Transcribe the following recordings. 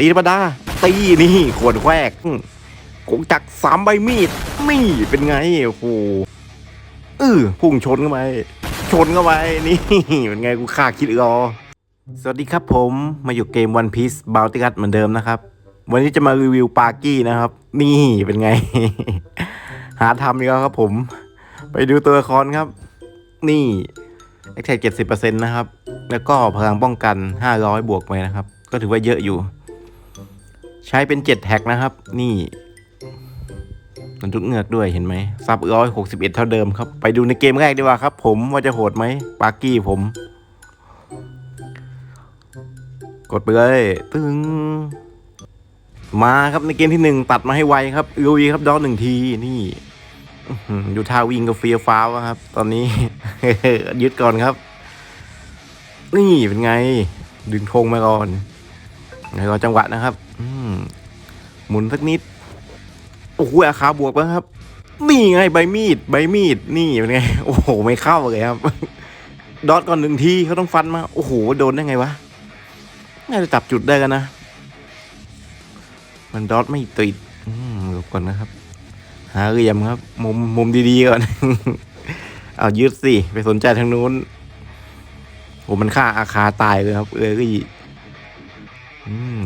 ตีธรรมดา ตีนี่ขวดแควกกงจักสามใบมีดนี่เป็นไงโอ้โหเออพุ่งชนเข้าไปชนเข้าไปนี่เป็นไงกูฆ่าคิดรอ สวัสดีครับผมมาอยู่เกม One Piece Bounty Card เหมือนเดิมนะครับ วันนี้จะมารีวิวปากี้นะครับ นี่เป็นไง หาทำอีกแล้วครับผม ไปดูตัวละครครับ นี่เอ็กแท็กเจ็ดสิบเปอร์เซ็นต์นะครับ แล้วก็พลังป้องกันห้าร้อยบวกไปนะครับ ก็ถือว่าเยอะอยู่ ใช้เป็นเจ็ดแท็กนะครับ นี่มันจุดเงือกด้วยเห็นไหมซับร้อยหกสิบเอ็ดเท่าเดิมครับ ไปดูในเกมแรกดีกว่าครับ ผมว่าจะโหดไหมปาร์กี้ผม กดไปเลยตึงมาครับในเกมที่หนึ่งตัดมาให้ไวครับลุยครับดอนหนึ่งทีนี่อื้อหือดูท่าวิ่งก็เฟียฟ้าวครับ ตอนนี้ ยึดก่อนครับ นี่เป็นไง ดึงธงมาก่อนแล้วจังหวะนะครับ อื หมุนสักนิด โอ้โหอาคาบวกแล้วครับ นี่ไงใบมีด ใบมีด นี่เป็นไง โอ้โห ไม่เข้าเลยครับ ดอทก่อนหนึ่งทีเขาต้องฟันมา โอ้โห โดนได้ไงวะ น่าจะจับจุดได้กันนะ มันดอทไม่ติดอืมหลบก่อนนะครับ หาเหลี่ยมครับ มุมมุมดีๆก่อน เอายืดสิ ไปสนใจทางนู้นโอ้มันฆ่าอาคาตายเลยครับ เออก็ยีอืม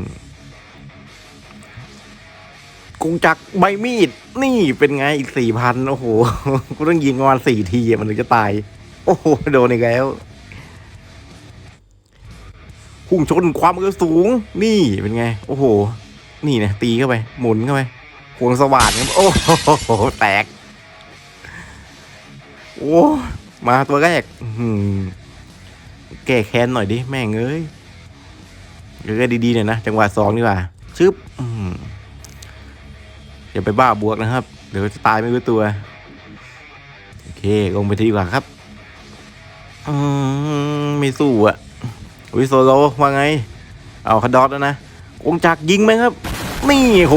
กงจักใบมีด นี่เป็นไงอีกสี่พันโอ้โหกูต้องยิงประมาณสี่ทีมันถึงจะตาย โอ้โห โดนอีกแล้วพุ่งชนความเร็วสูง นี่เป็นไง โอ้โห นี่นะตีเข้าไป หมุนเข้าไปควงสว่านครับโอ้โหแตก โอ้มาตัวแรกแก้แค้นหน่อยดิ แม่งเอ้ยเดี๋ยวก็ดีๆหน่อยนะ จังหวะสองดีกว่าชึบ อย่าไปบ้าบวกนะครับ เดี๋ยวจะตายไม่รู้ตัว โอเค ลงไปทีกว่าครับอืมไม่สู้อะวิโซโลว่าไง เอาคาดอสแล้วนะองจักยิงไหมครับ นี่โห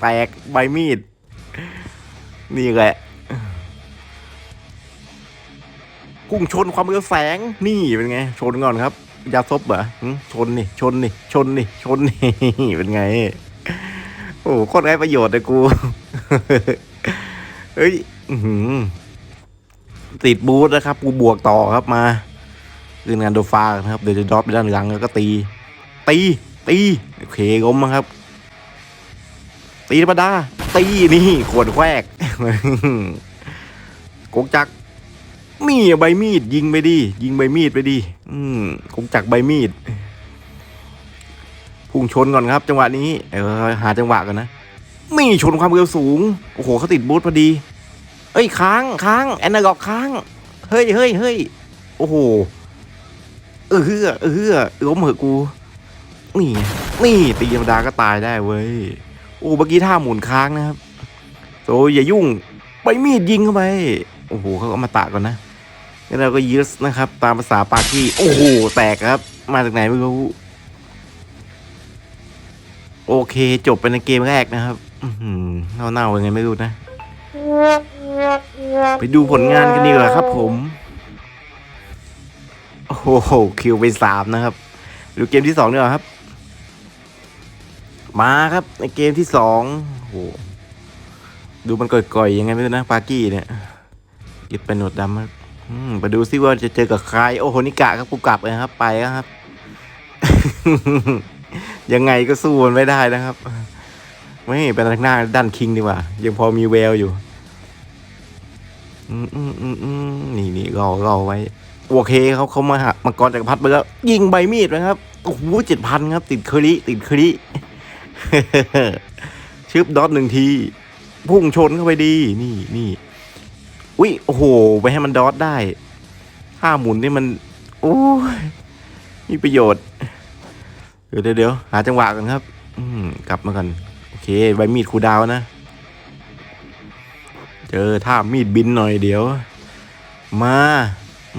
แตกใบมีด นี่แหละพุ่งชนความเร็วแสง นี่เป็นไง ชนก่อนครับ ยาซบเหรอชนนี่ ชนนี่ ชนนี่ ชนนี่ เป็นไง โอ้โหโคตรไร้ประโยชน์เลยกู เฮ้ยติดบูธนะครับ กูบวกต่อครับมาเรื่องานโดฟานะครับ เดี๋ยวจะดรอปไปด้านหลังแล้วก็ตี ตี ตี โอเคล้มครับ ตีธรรมดา ตีนี่ขวดแควกกงจักรนี่ใบมีด ยิงไปดิ ยิงใบมีดไปดิ อืมกงจักใบมีด พุ่งชนก่อนครับ จังหวะนี้เออหาจังหวะกันนะนี่ชนความเร็วสูง โอ้โหเขาติดบูธพอดีเอ้ยค้างค้างแอนนาล็อกค้างเฮ้ยเฮ้ยเฮ้ยโอ้โหเออเฮือเออเฮือล้มเหอะกู นี่ นี่ตีธรรมดาก็ตายได้เว้ยโอ้เมื่อกี้ท่าหมุนค้างนะครับโซอย่ายุ่งไปมีดยิงเข้าไปโอ้โหเขาก็มาตะก่อนนะแล้วเราก็ยึดนะครับ ตามภาษาปากี้โอ้โหแตกครับ มาจากไหนไม่รู้ โอเคจบไปในเกมแรกนะครับอือหือเน่าๆยังไงไม่รู้นะ ไปดูผลงานกันดีกว่าครับผม โอ้โห คิวไปสามนะครับ ดูเกมที่สองดีกว่าครับ มาครับในเกมที่สองโอ้โหดูมันก่อยๆยังไงไม่รู้นะปากี้เนี่ยกิดเป็นหนวดดำครับมไปดูซิว่าจะเจอกับใคร โอ้โหนิกะครับกูกลับเลยครับ ไปแล้วครับ ยังไงก็สู้มันไม่ได้นะครับไม่เป็นทางหน้าด้านคิงดีกว่า ยังพอมีแววอยู่อนี่นี่รอรอไว้ โอเคเขาเขามาหามังกรจักรพรรดิไปแล้ว ยิงใบมีดนะครับโอ้โหเจ็ดพันครับ ติดเคอรี่ติดเคอรี่ชึบดอทหนึ่งที พุ่งชนเข้าไปดี นี่นี่อุ้ยโอ้โห ไปให้มันดอทได้ถ้าหมุนนี่มัน โอ้ยมีประโยชน์ เดี๋ยวเดี๋ยวหาจังหวะกันครับ อืมกลับมากัน โอเคใบมีดคูดาวนะ เจอท่ามีดบินหน่อยเดี๋ยว มา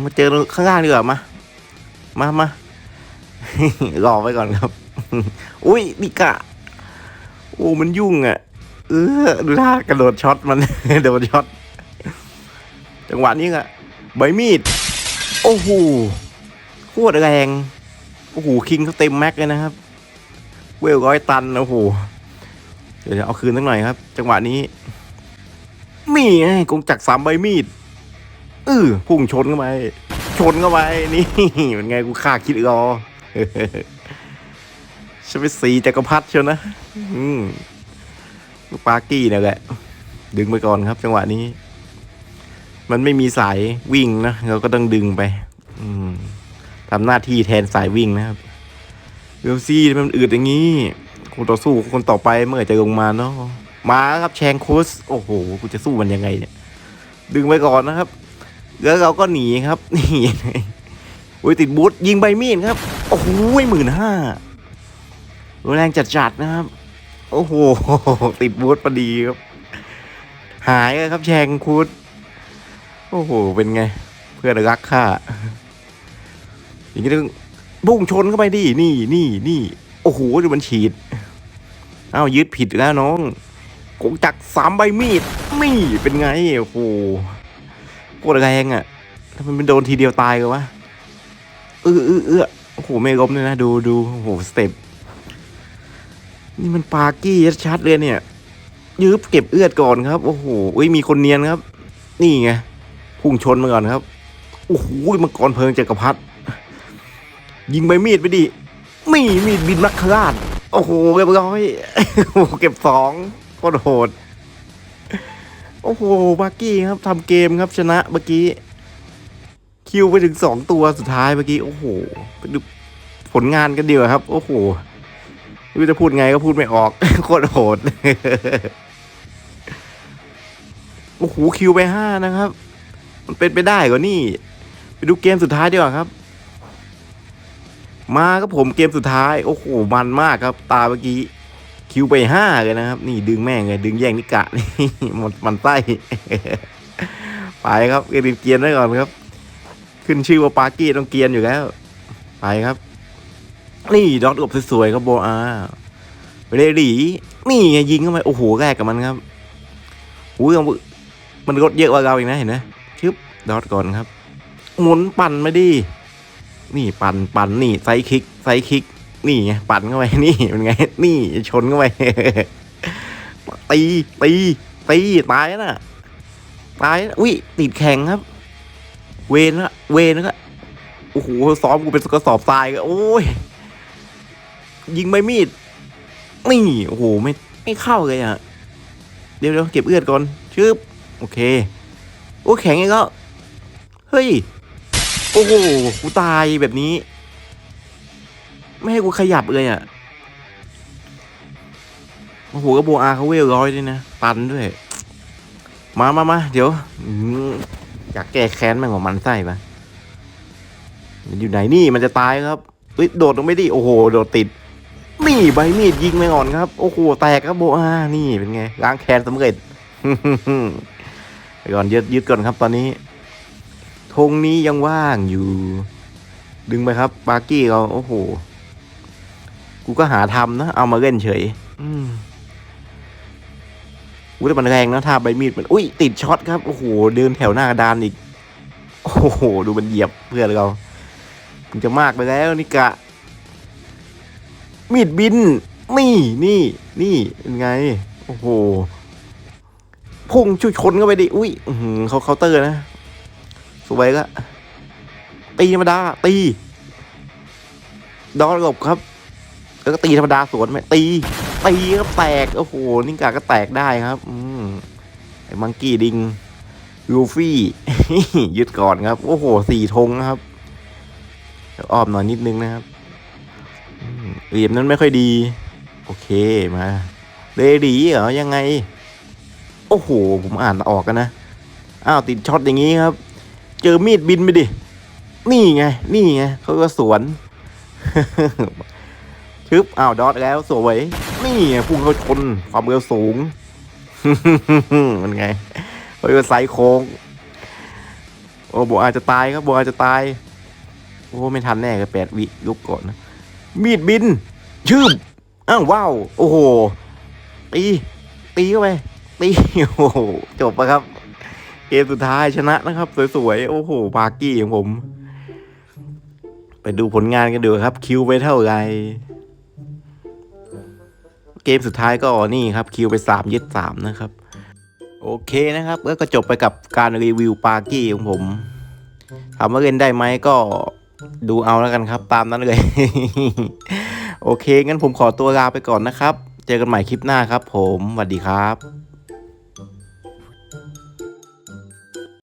มาเจอข้างล่างดีกว่ามา มามา รอไว้ก่อนครับ อุ้ยนิกะ โอ้มันยุ่งอะ เออดูท่ากระโดดช็อตมันโดดช็อต จังหวะนี้อะใบมีด โอ้โหโคตรแรง โอ้โหคิงเขาเต็มแม็กเลยนะครับ เวลร้อยตันโอ้โหเดี๋ยวเอาคืนสักหน่อยครับ จังหวะนี้ มีไงกงจักรสามใบมีดเออพุ่งชนเข้าไปชนเข้าไปนี่เป็นไงกูฆ่าคิดรอฉันเป็นสีจักรพรรดิเชียวนะอืมลูกปาร์กี้เนี่ยแหละ ดึงไปก่อนครับ จังหวะนี้ มันไม่มีสายวิ่งนะเราก็ต้องดึงไป อืม ทำหน้าที่แทนสายวิ่งนะครับเวลซี่มันอืดอย่างนี้คนต่อสู้คนต่อไปเมื่อไหร่จะลงมาเนาะมาครับแชงคุสโอ้โหกูจะสู้มันยังไงเนี่ย ดึงไปก่อนนะครับ แล้วเราก็หนีครับหนีโอ้ยติดบูทยิงใบมีดครับ โอ้โหหมื่นห้าแรงจัดๆนะครับ โอ้โห ติดบูทพอดีครับ หายเลยครับแชงคุสโอ้โห เป็นไง เพื่อนรักข้า อย่างนี้ต้องบุ้งชนเข้าไปดินี่นี่นี่โอ้โหดูมันฉีดอ้าวยึดผิดแล้วน้องกงจักรสามใบมีดนี่เป็นไงโอ้โหโคตรแรงอะถ้ามันเป็นโดนทีเดียวตายกันวะเออเออเออโอ้โหไม่ล้มเลยนะดูดูโอ้โหสเต็ปนี่มันปากี้ชัดเลยเนี่ยยืบเก็บเอื้อดก่อนครับ โอ้โหเอ้ยมีคนเนียนครับ นี่ไงพุ่งชนมาก่อนครับโอ้โหมังกรเพลิงจักรพรรดิ ยิงใบมีดไปดิมีมีดบินนักคราชโอ้โหเรียบร้อยโอ้โหเก็บสองโคตรโหดโอ้โหบาร์กี้ครับทำเกมครับชนะเมื่อกี้ คิวไปถึงสองตัวสุดท้ายเมื่อกี้ โอ้โหไปดูผลงานกันเดียวครับ โอ้โหไม่รู้จะพูดไงก็พูดไม่ออก โคตรโหด โอ้โห คิวไปห้านะครับ มันเป็นไปได้กว่านี่ ไปดูเกมสุดท้ายดีกว่าครับ มาครับผมเกมสุดท้าย โอ้โหมันมากครับ ตาเมื่อกี้ คิวไปห้าเลยนะครับ นี่ดึงแม่งเลยดึงแย่งนิกะนี่หมดมันไส้ไปครับเอรินเกียนไว้ก่อนครับ ขึ้นชื่อว่าปาร์กี้ต้องเกียนอยู่แล้ว ไปครับ นี่ดอทกบสวยๆครับโบอาเรดีนี่ไงยิงเข้าไปโอ้โหแรกกับมันครับอุ้ยมันรถเยอะกว่าเราอีกนะเห็นไหมชึบดอทก่อนครับ หมุนปั่นมาดิ นี่ปั่นปั่นนี่ไซคิกไซคิก นี่ไงปั่นเข้าไปนี่เป็นไง นี่ชนเข้าไปตีตีตีตายนะตายนะอุ้ยติดแข็งครับ เวนละเวนละโอ้โหซ้อมกูเป็นกระสอบทรายก็โอ้ยยิงใบมีด นี่โอ้โหไม่ไม่เข้าเลยอะเดี๋ยวเดี๋ยวเก็บเอื้อดก่อนชึบโอเค โอ้แข็งอีกแล้วเฮ้ย โอ้โห กูตายแบบนี้ ไม่ให้กูขยับเลยอะ โอ้โหกระโบอาเขาเวลร้อยด้วยนะ ปันด้วย มามามาเดี๋ยวอยากแก้แค้นมันของมันไส้ปะมันอยู่ไหนนี่มันจะตายครับเฮ้ยโดดลงไม่ดิโอ้โห โดดติด นี่ใบมีดยิงไปก่อนครับ โอ้โห แตกครับโบอา นี่เป็นไงล้างแค้นสำเร็จไปก่อนยึดยึดก่อนครับตอนนี้ ธงนี้ยังว่างอยู่ ดึงไปครับบาร์กี้เราโอ้โห กูก็หาทำนะ เอามาเล่นเฉย อืมอุ้ยมันแรงนะท่าใบมีดมัน อุ้ยติดช็อตครับ โอ้โห เดินแถวหน้ากระดานอีก โอ้โห ดูมันเหยียบเพื่อนเรามันจะมากไปแล้วนี่กะ มีดบิน นี่ นี่ นี่เป็นไง โอ้โห พุ่งชุดชนเข้าไปดิ อุ้ยเขาเคาน์เตอร์นะ สวยก็ตีธรรมดา ตี ดอนหลบครับ แล้วก็ตีธรรมดาสวนไหมตี ตีก็แตก โอ้โห นิงกาก็แตกได้ครับ อืมไอ้มังกี้ดิงลูฟี่ ยึดก่อนครับ โอ้โห สี่ธงนะครับเดี๋ยวอ้อมหน่อยนิดนึงนะครับอืมเหลี่ยมนั้นไม่ค่อยดี โอเคมาเรดีเหรอยังไง โอ้โห ผมอ่านออกกันนะ อ้าว ติดช็อตอย่างนี้ครับ เจอมีดบินไปดิ นี่ไง นี่ไงเขาก็สวนชึบอ้าวดอทแล้วสวย นี่ไงพุ่งเขาชนความเร็วสูงมันไงเขาก็ไซโค้งโอ้โบอาจจะตายครับโบอาจจะตาย โอ้ไม่ทันแน่กับแปดวิลุกก่อนนะมีดบิน ชืบอ้าวว้าว โอ้โหตีตีเข้าไปตีโอ้โหจบปะครับ เกมสุดท้ายชนะนะครับ สวยๆ โอ้โหบากี้ของผม ไปดูผลงานกันดูครับ คิวไปเท่าไหร่เกมสุดท้ายก็นี่ครับคิวไป3ยึด3นะครับ โอเคนะครับก็จบไปกับการรีวิวปากี้ของผมถามว่าเล่นได้ไหมก็ดูเอาแล้วกันครับ ตามนั้นเลย โอเค งั้นผมขอตัวลาไปก่อนนะครับ เจอกันใหม่คลิปหน้าครับ ผมสวัสดีครับ